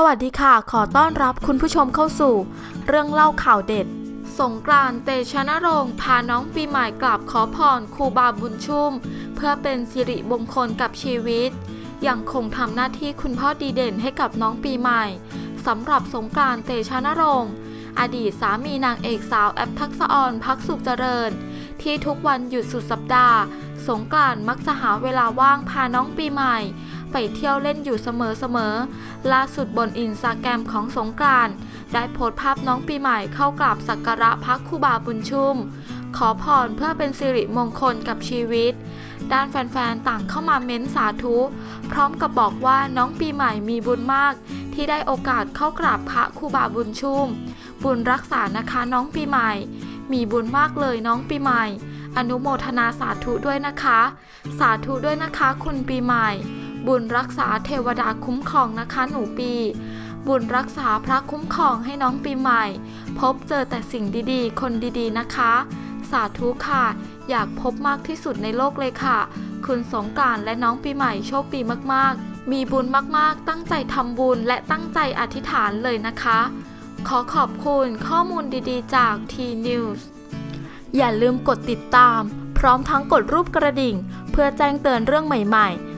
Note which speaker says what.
Speaker 1: สวัสดีค่ะ ขอต้อนรับคุณผู้ชมเข้าสู่ เรื่องเล่าข่าวเด็ด สงกรานต์เตชะนรงค์พาน้องปีใหม่กราบขอพรครูบาบุญชุ่ม เพื่อเป็นสิริมงคลกับชีวิต ยังคงทำหน้าที่คุณพ่อดีเด่นให้กับน้องปีใหม่สำหรับสงกรานต์เตชะนรงค์อดีตสามีนางเอกสาวแอปทักษออนพักสุขเจริญ ที่ทุกวันหยุดสุดสัปดาห์ สงกรานต์มักจะหาเวลาว่างพาน้องปีใหม่ ไปเที่ยวเล่นอยู่เสมอๆ ล่าสุดบนอินสตาแกรมของสงกรานต์ได้โพสต์ภาพน้องปีใหม่เข้ากราบสักการะพระครูบาบุญชุ่ม ขอพรเพื่อเป็นสิริมงคลกับชีวิต ด้านแฟนๆ ต่างเข้ามาเม้นสาธุ พร้อมกับบอกว่าน้องปีใหม่มีบุญมาก ที่ได้โอกาสเข้ากราบพระครูบาบุญชุ่ม บุญรักษานะคะน้องปีใหม่ มีบุญมากเลยน้องปีใหม่อนุโมทนาสาธุด้วยนะคะ สาธุด้วยนะคะคุณปีใหม่ บุญรักษาเทวดาคุ้มครองนะคะหนูปี บุญรักษาพระคุ้มครองให้น้องปีใหม่ พบเจอแต่สิ่งดีๆ คนดีๆนะคะ สาธุค่ะ อยากพบมากที่สุดในโลกเลยค่ะ คุณสงการและน้องปีใหม่โชคดีมากๆ มีบุญมากๆ ตั้งใจทำบุญและตั้งใจอธิษฐานเลยนะคะ ขอขอบคุณข้อมูลดีๆ จาก T-News อย่าลืมกดติดตาม พร้อมทั้งกดรูปกระดิ่ง เพื่อแจ้งเตือนเรื่องใหม่ๆ